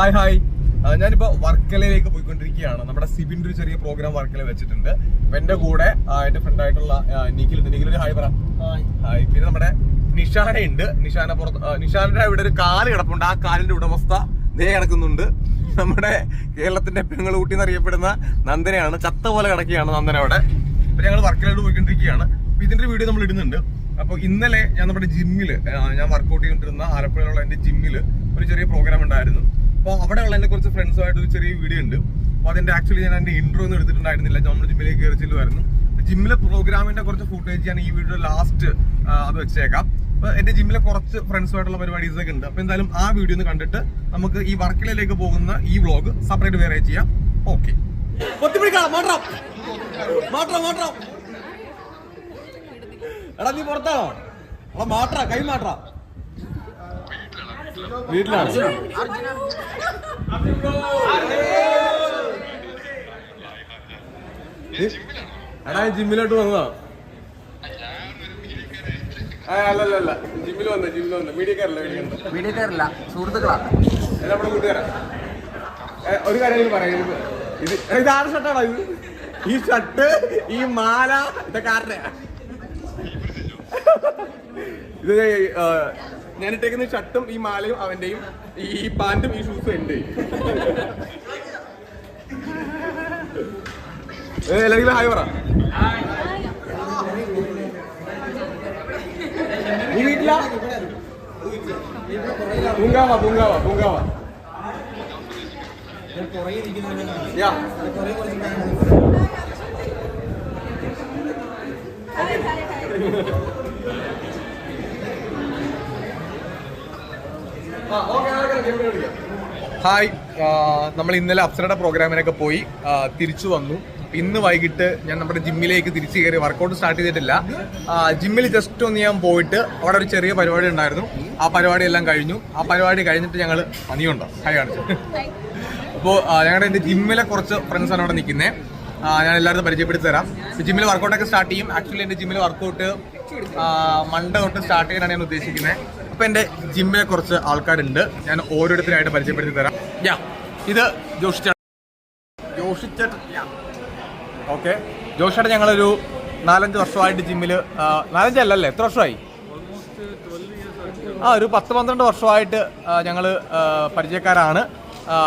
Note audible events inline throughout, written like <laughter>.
Hi hi. ഞാനിപ്പോൾ ഞാനിപ്പോ വർക്കലയിലേക്ക് പോയിക്കൊണ്ടിരിക്കുകയാണ്. നമ്മുടെ സിബിന്റെ ഒരു ചെറിയ പ്രോഗ്രാം വർക്കല വെച്ചിട്ടുണ്ട്. അപ്പൊ എന്റെ കൂടെ എന്റെ എന്റെ ഫ്രണ്ട് ആയിട്ടുള്ള ആ, നിഖിൽ ഉണ്ട് നിഖിൽ ഒരു ഹായ് പറ. ഹായ്. പിന്നെ നമ്മുടെ നിഷാന ഉണ്ട് നിഷാന പുറത്ത് നിഷാനയുടെ ഇവിടെ ഒരു കാൽ കിടപ്പുണ്ട്. ആ കാലിന്റെ ഉടമസ്ഥ ദേ കിടക്കുന്നുണ്ട്. നമ്മുടെ കേരളത്തിന്റെ പെങ്ങളൂട്ടി എന്നറിയപ്പെടുന്ന നന്ദനയാണ്. ചത്ത പോലെ കിടക്കുകയാണ് നന്ദന അവിടെ. അപ്പൊ ഞങ്ങൾ വർക്കലോട് പോയിക്കൊണ്ടിരിക്കുകയാണ്. അപ്പൊ ഇതിന്റെ വീഡിയോ നമ്മൾ ഇടുന്നുണ്ട്. അപ്പോൾ ഇന്നലെ ഞാൻ നമ്മുടെ ജിമ്മിൽ ഞാൻ വർക്കൗട്ട് ചെയ്തിരുന്ന ആലപ്പുഴയിലുള്ള എന്റെ ജിമ്മിൽ ഒരു ചെറിയ പ്രോഗ്രാം ഉണ്ടായിരുന്നു. അപ്പോൾ അവിടെ ഉള്ള കുറച്ച് ഫ്രണ്ട്സുമായിട്ട് ഒരു ചെറിയ വീഡിയോ ഉണ്ട്. അപ്പൊ അതിന്റെ ആക്ച്വലി ഞാൻ എന്റെ ഇൻട്രോ ഒന്നും എടുത്തിട്ടുണ്ടായിരുന്നില്ല. നമ്മുടെ ജിമ്മിലേക്ക് കയറി ചെല്ലുമായിരുന്നു ജിമ്മിലെ പ്രോഗ്രാമിന്റെ കുറച്ച് ഫുട്ടേജ് ഞാൻ ഈ വീഡിയോ ലാസ്റ്റ് അത് വെച്ചേക്കാം. അപ്പൊ എന്റെ ജിമ്മിലെ കുറച്ച് ഫ്രണ്ട്സുമായിട്ടുള്ള പരിപാടീസ് ഒക്കെ ഉണ്ട്. അപ്പൊ എന്തായാലും ആ വീഡിയോ ഒന്ന് കണ്ടിട്ട് നമുക്ക് ഈ വർക്കിലേക്ക് പോകുന്ന ഈ വ്ളോഗ് സെപ്പറേറ്റ് വേറെ ചെയ്യാം. ഓക്കെ എടാ നീ പുറത്താണോ? എടാ കൈ മാട്രാ വീട്ടിലാണ്. എടാ ജിമ്മിലോട്ട് വന്നതാ അല്ലല്ല അല്ല അല്ല അല്ല ജിമ്മിൽ വന്ന ജിമ്മിൽ വന്ന. മീഡിയക്കാരല്ല മീഡിയ മീഡിയക്കാരല്ല സുഹൃത്തുക്കളാണ് നമ്മുടെ കൂട്ടുകാരാ. ഒരു കാര്യം പറയാം. ഇത് ഇത് ആറ് ഷർട്ടാണോ ഇത്? ഈ ഷർട്ട് ഈ മാല ഇതൊക്കെ ആരുടെയാ ഇത് ഏ, ഞാൻ ഇട്ടേക്കുന്ന ഷർട്ടും ഈ മാലയും അവന്റെയും ഈ പാന്റും ഈ ഷൂസും എന്റെ എല്ലാവരും ഹായ് പറ. പൂങ്കാവ പൂങ്കാവ പൂങ്കാവ. യാ. ഹായ്. നമ്മൾ ഇന്നലെ അപ്സരയുടെ പ്രോഗ്രാമിനൊക്കെ പോയി തിരിച്ചു വന്നു. ഇന്ന് വൈകിട്ട് ഞാൻ നമ്മുടെ ജിമ്മിലേക്ക് തിരിച്ചു കയറി വർക്കൗട്ട് സ്റ്റാർട്ട് ചെയ്തിട്ടില്ല. ജിമ്മിൽ ജസ്റ്റ് ഒന്ന് ഞാൻ പോയിട്ട് അവിടെ ഒരു ചെറിയ പരിപാടി ഉണ്ടായിരുന്നു. ആ പരിപാടി എല്ലാം കഴിഞ്ഞു. ആ പരിപാടി കഴിഞ്ഞിട്ട് ഞങ്ങൾ പണിയുണ്ടോ ഹൈ കാണിച്ചു അപ്പോൾ ഞങ്ങളുടെ എന്റെ ജിമ്മിലെ കുറച്ച് ഫ്രണ്ട്സാണ് അവിടെ നിൽക്കുന്നത് ഞാൻ എല്ലാവരും പരിചയപ്പെടുത്തി തരാം. ജിമ്മിൽ വർക്കൗട്ടൊക്കെ സ്റ്റാർട്ട് ചെയ്യും. ആക്ച്വലി എന്റെ ജിമ്മിൽ വർക്കൗട്ട് മണ്ട തൊട്ട് സ്റ്റാർട്ട് ചെയ്യാനാണ് ഞാൻ ഉദ്ദേശിക്കുന്നത് അപ്പോൾ എന്റെ കുറച്ച് ആൾക്കാരുണ്ട്. ഞാൻ ഓരോരുത്തരായിട്ട് പരിചയപ്പെടുത്തി തരാം. യാ ഇത് ജോഷി ചേട്ടൻ. ജോഷി ചേട്ടൻ ഓക്കെ. ജോഷി ചേട്ടൻ ഞങ്ങളൊരു നാലഞ്ച് വർഷമായിട്ട് ജിമ്മിൽ നാലഞ്ചല്ലല്ലേ എത്ര വർഷമായി? ആ ഒരു പത്ത് പന്ത്രണ്ട് വർഷമായിട്ട് ഞങ്ങൾ പരിചയക്കാരാണ്.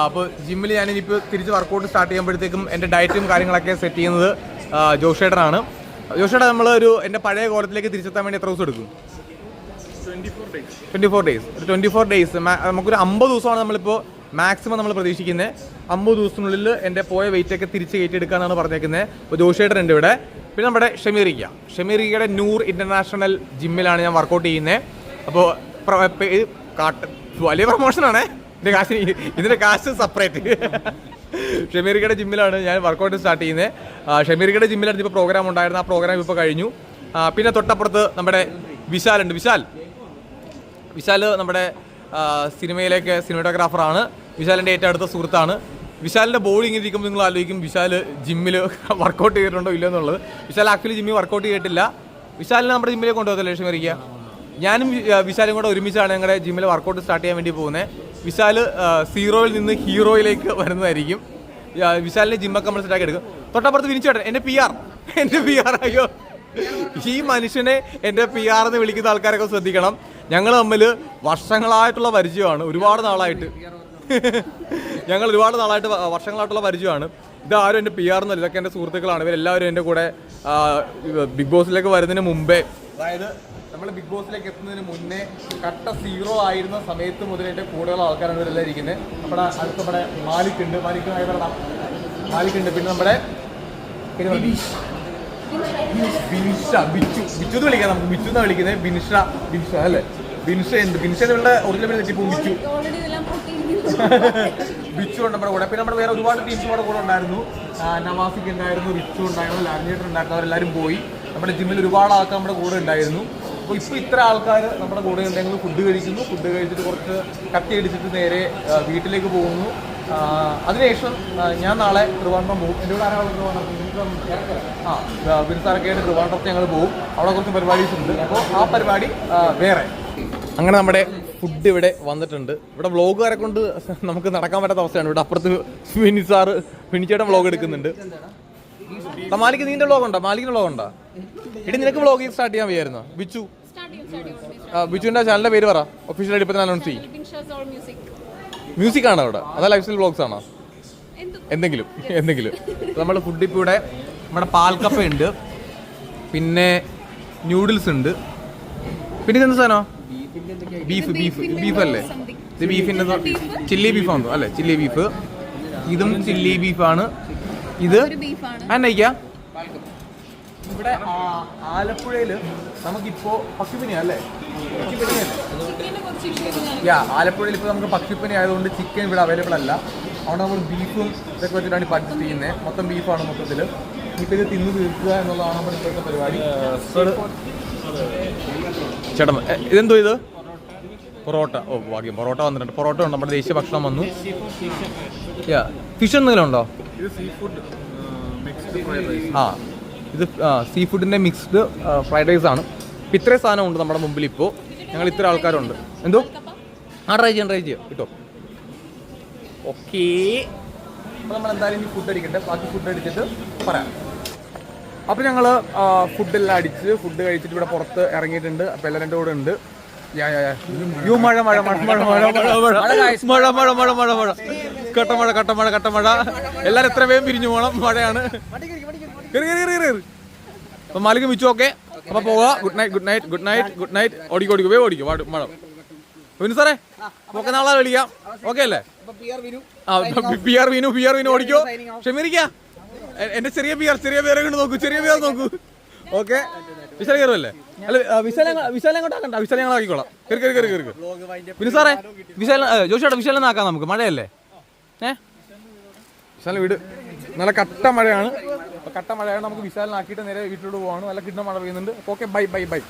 അപ്പോൾ ജിമ്മിൽ ഞാനിപ്പോൾ തിരിച്ച് വർക്കൗട്ട് സ്റ്റാർട്ട് ചെയ്യുമ്പോഴത്തേക്കും എന്റെ ഡയറ്റും കാര്യങ്ങളൊക്കെ സെറ്റ് ചെയ്യുന്നത് ജോഷേട്ടനാണ് ജോഷേട്ടൻ നമ്മൾ ഒരു എന്റെ പഴയ കോലത്തിലേക്ക് തിരിച്ചെത്താൻ വേണ്ടി എത്ര ദിവസം എടുക്കും? ട്വന്റി ഫോർ ഡേയ്സ് ഒരു ട്വന്റി ഫോർ ഡേയ്സ് നമുക്കൊരു അമ്പത് ദിവസമാണ് നമ്മളിപ്പോൾ മാക്സിമം നമ്മൾ പ്രതീക്ഷിക്കുന്നത് അമ്പത് ദിവസത്തിനുള്ളിൽ എന്റെ പോയ വെയിറ്റ് ഒക്കെ തിരിച്ച് കയറ്റിയെടുക്കുക പറഞ്ഞേക്കുന്നത് അപ്പോൾ ജോഷേട്ടൻ ഉണ്ട് ഇവിടെ. പിന്നെ നമ്മുടെ ഷമീറിക്ക. ഷമീറിക്കയുടെ നൂർ ഇന്റർനാഷണൽ ജിമ്മിലാണ് ഞാൻ വർക്കൗട്ട് ചെയ്യുന്നത് അപ്പോൾ കാട്ട് വലിയ പ്രൊമോഷനാണ് ഇതിന്റെ കാശ് ഇതിന്റെ കാശ് സെപ്പറേറ്റ് ഷമീറിക്കയുടെ ജിമ്മിലാണ് ഞാൻ വർക്കൗട്ട് സ്റ്റാർട്ട് ചെയ്യുന്നത് ഷമീറിക്കയുടെ ജിമ്മിലാണ് ഇപ്പോൾ പ്രോഗ്രാം ഉണ്ടായിരുന്നു. ആ പ്രോഗ്രാം ഇപ്പോൾ കഴിഞ്ഞു. പിന്നെ തൊട്ടപ്പുറത്ത് നമ്മുടെ വിശാലുണ്ട് വിശാൽ വിശാൽ നമ്മുടെ സിനിമയിലേക്ക് സിനിമാറ്റോഗ്രാഫറാണ്. വിശാലിന്റെ ഏറ്റവും അടുത്ത സുഹൃത്താണ്. വിശാലിന്റെ ബോഡി ഇങ്ങനെ ഇരിക്കുമ്പോൾ നിങ്ങൾ ആലോചിക്കും വിശാൽ ജിമ്മിൽ വർക്കൗട്ട് ചെയ്തിട്ടുണ്ടോ ഇല്ല എന്നുള്ളത്. വിശാൽ ആക്ച്വലി ജിമ്മിൽ വർക്കൗട്ട് ചെയ്തിട്ടില്ല. വിശാലിനെ നമ്മുടെ ജിമ്മിലേക്ക് കൊണ്ടുപോകത്തില്ല ലക്ഷ്യം വരിക. ഞാനും വിശാലും കൂടെ ഒരുമിച്ചാണ് ഞങ്ങളുടെ ജിമ്മിൽ വർക്കൗട്ട് സ്റ്റാർട്ട് ചെയ്യാൻ വേണ്ടി പോകുന്നത്. വിശാൽ സീറോയിൽ നിന്ന് ഹീറോയിലേക്ക് വരുന്നതായിരിക്കും. വിശാലിന്റെ ജിമ്മൊക്കെ നമ്മൾ സെറ്റാക്കി എടുക്കും. തൊട്ടപ്പുറത്ത് വിനിച്ചേട്ടൻ എന്റെ പി ആർ എന്റെ പി ആർ അയ്യോ. ഈ മനുഷ്യനെ എന്റെ പി ആർ എന്ന് വിളിക്കുന്ന ആൾക്കാരൊക്കെ ശ്രദ്ധിക്കണം. ഞങ്ങൾ തമ്മിൽ വർഷങ്ങളായിട്ടുള്ള പരിചയമാണ്. ഒരുപാട് നാളായിട്ട്. ഞങ്ങൾ ഒരുപാട് നാളായിട്ട് വർഷങ്ങളായിട്ടുള്ള പരിചയമാണ്. ഇതാരും എന്റെ പി ആർ എന്നല്ല. ഇതൊക്കെ എന്റെ സുഹൃത്തുക്കളാണ്. ഇവരെല്ലാവരും എന്റെ കൂടെ ബിഗ് ബോസിലേക്ക് വരുന്നതിന് മുമ്പേ. അതായത് നമ്മൾ ബിഗ് ബോസിലേക്ക് എത്തുന്നതിന് മുന്നേ കട്ട സീറോ ആയിരുന്ന സമയത്ത് മുതൽ എന്റെ കൂടെയുള്ള ആൾക്കാരാണ് ഇവരെല്ലാം ഇരിക്കുന്നത് നമ്മുടെ അടുത്ത് നമ്മുടെ മാലിക്കുണ്ട് ഉണ്ട്. മാലിക് ആയി പറയണം ഉണ്ട്. പിന്നെ നമ്മുടെ ബിൻഷ ബിച്ചു ബിച്ചു എന്ന് വിളിക്കാം നമുക്ക്. ബിച്ചു എന്നാണ് വിളിക്കുന്നത്. ബിൻഷ ബിൻഷ അല്ലേ? ബിൻഷ എന്ത്? ബിൻഷയുടെ ഒറിജിനൽ പേര് തെറ്റിപ്പോ ബിച്ചു. ബിച്ചു ഉണ്ട് നമ്മുടെ കൂടെ. പിന്നെ നമ്മുടെ വേറെ ഒരുപാട് ടീംസ് നമ്മുടെ കൂടെ ഉണ്ടായിരുന്നു. നവാസിക്ക് ഉണ്ടായിരുന്നു ബിച്ചു ഉണ്ടായിരുന്നു ലാലിനേറ്റർ ഉണ്ടായിരുന്നു. അവരെല്ലാവരും പോയി. നമ്മുടെ ജിമ്മിൽ ഒരുപാട് ആൾക്കാർ നമ്മുടെ കൂടെ ഉണ്ടായിരുന്നു. അപ്പോൾ ഇപ്പോൾ ഇത്ര ആൾക്കാർ നമ്മുടെ കൂടെ ഉണ്ടെങ്കിൽ ഫുഡ് കഴിക്കുന്നു. ഫുഡ് കഴിച്ചിട്ട് കുറച്ച് കത്തി അടിച്ചിട്ട് നേരെ വീട്ടിലേക്ക് പോകുന്നു. അതിനുശേഷം ഞാൻ നാളെ ട്രിവാൻഡ്രം പോകും. എന്റെ കൂടെ ആരാണ് ട്രിവാൻഡ്രം ആ ബിൻസാറൊക്കെ ആയിട്ട് ട്രിവാൻഡ്രത്ത് ഞങ്ങൾ പോകും. അവിടെ കുറച്ച് പരിപാടീസ് ഉണ്ട്. അപ്പോൾ ആ പരിപാടി വേറെ. അങ്ങനെ നമ്മുടെ ഫുഡ് ഇവിടെ വന്നിട്ടുണ്ട്. ഇവിടെ വ്ളോഗുകാരെ കൊണ്ട് നമുക്ക് നടക്കാൻ പറ്റാത്ത അവസ്ഥയാണ്. ഇവിടെ അപ്പുറത്ത് മിനി സാറ് മിനിച്ചേട്ടൻ വ്ളോഗ് എടുക്കുന്നുണ്ട്. മാലിക്ക് നീന്റെ വ്ളോഗ് ഉണ്ടോ? മാലിക്കിന്റെ വ്ളോഗ് ഉണ്ടോ? ഇടി നിനക്ക് വ്ളോഗ് സ്റ്റാർട്ട് ചെയ്യാൻ വയ്യായിരുന്നു? ബിച്ചു. ബിച്ചുവിന്റെ ചാനലിന്റെ പേര് പറ. ഒഫീഷ്യലായിട്ട് ഇപ്പൊ അനൗൺസ് ചെയ്യും മ്യൂസിക് ആണോ അവിടെ? അതോ ലൈഫ് സ്റ്റൈൽ ബ്ലോഗ്സ് ആണോ എന്തെങ്കിലും എന്തെങ്കിലും. <laughs> നമ്മുടെ ഫുഡ് ഇപ്പോൾ ഇവിടെ നമ്മുടെ പാൽക്കപ്പ ഉണ്ട്. പിന്നെ ന്യൂഡിൽസ് ഉണ്ട്. പിന്നെ ഇതെന്ത് സാധനം? ബീഫ് ബീഫ് ബീഫ് അല്ലേ? ഇത് ബീഫിന്റെ ചില്ലി ബീഫ് ആണോ അല്ലേ? ചില്ലി ബീഫ് ഇതും ചില്ലി ബീഫാണ് ഇത് ബീഫാണ് എന്നയ്ക്കാ ഇവിടെ ആലപ്പുഴയിൽ നമുക്കിപ്പോ പക്ഷിപ്പനി അല്ലേ? പക്ഷിപ്പനി അല്ലേ? യാ ആലപ്പുഴയിൽ ഇപ്പോൾ നമുക്ക് പക്ഷിപ്പനി ആയതുകൊണ്ട് ചിക്കൻ ഇവിടെ അവൈലബിൾ അല്ല. അതുകൊണ്ട് നമ്മൾ ബീഫും ഇതൊക്കെ വെച്ചിട്ടാണ് അഡ്ജസ്റ്റ് ചെയ്യുന്നത് മൊത്തം ബീഫാണ് മൊത്തത്തിൽ. ഇപ്പം ഇത് തിന്ന് തീർക്കുക എന്നുള്ളതാണ് നമ്മുടെ ഇപ്പോഴത്തെ പരിപാടി. ചേട്ടൻ ഇതെന്തോ ഇത്? പൊറോട്ട. ഓ ഭാഗ്യം. പൊറോട്ട വന്നിട്ടുണ്ട്. പൊറോട്ട ഉണ്ട്? നമ്മുടെ ദേശീയ ഭക്ഷണം വന്നു. യാ ഫിഷ് എന്തെങ്കിലും ഉണ്ടോ? ആ ഇത് സീ ഫുഡിന്റെ മിക്സ്ഡ് ഫ്രൈഡ് റൈസ് ആണ്. ഇപ്പം ഇത്രയും സാധനം ഉണ്ട് നമ്മുടെ മുമ്പിൽ ഇപ്പോൾ ഞങ്ങൾ ഇത്ര ആൾക്കാരുണ്ട്. എന്തോ? ആ ട്രൈ ചെയ്യാം ട്രൈ ചെയ്യാം. കിട്ടോ ഓക്കേ. അപ്പോൾ നമ്മൾ എന്തായാലും ഈ ഫുഡ് അടിക്കട്ടെ. ബാക്കി ഫുഡ് അടിച്ചിട്ട് പറയാം. അപ്പോൾ ഞങ്ങൾ ഫുഡെല്ലാം അടിച്ച് ഫുഡ് കഴിച്ചിട്ട് ഇവിടെ പുറത്ത് ഇറങ്ങിയിട്ടുണ്ട്. അപ്പോൾ എല്ലാവരും എന്റെ കൂടെ ഉണ്ട്. യാ, മഴ മഴ മഴ മഴ മഴ മഴ മഴ. മഴ മഴ. മഴ മഴ മഴ കട്ടമഴ കട്ടമഴ കട്ടമഴ. എല്ലാവരും എത്ര വേഗം പിരിഞ്ഞു പോകണം മഴയാണ്. കേറി അപ്പൊ മാലിക് മിച്ചു ഓക്കെ അപ്പൊ പോവാ good night good night good night good night ഓടിക്കോ ഓടിക്കോ വേ ഓടിക്കോ. വാട് മഴ വിനു സാറേ നമുക്ക് നാളെ വിളിക്കാം. ഓക്കെ അല്ലേ? ആ P R Vinu P R Vinu ഓടിക്കോ. ക്ഷമിരിക്ക. എന്റെ ചെറിയ പി ആർ ചെറിയ പേരെ കൊണ്ട് നോക്കൂ ചെറിയ പേർ നോക്കൂ. ഓക്കെ വിശാല കയറുമല്ലേ അല്ല വിശാല വിശാല അങ്ങോട്ട് ആക്കണ്ട. വിശാല ഞങ്ങൾ ആക്കിക്കോളാം. കയറി കയറി കയറി കയറി പിന്നെ സാറേ വിശാല ജോഷിയുടെ വിശാലം ആക്കാം നമുക്ക്. മഴയല്ലേ? ഏ? വിശാല വീട്. നല്ല കട്ട മഴയാണ്. അപ്പോൾ കട്ട മഴയാണ് നമുക്ക് വിശാലനാക്കിയിട്ട് നേരെ വീട്ടിലോട്ട് പോകണം നല്ല കിട്ടുന്ന മഴ പെയ്യുന്നുണ്ട്. Okay bye bye bye.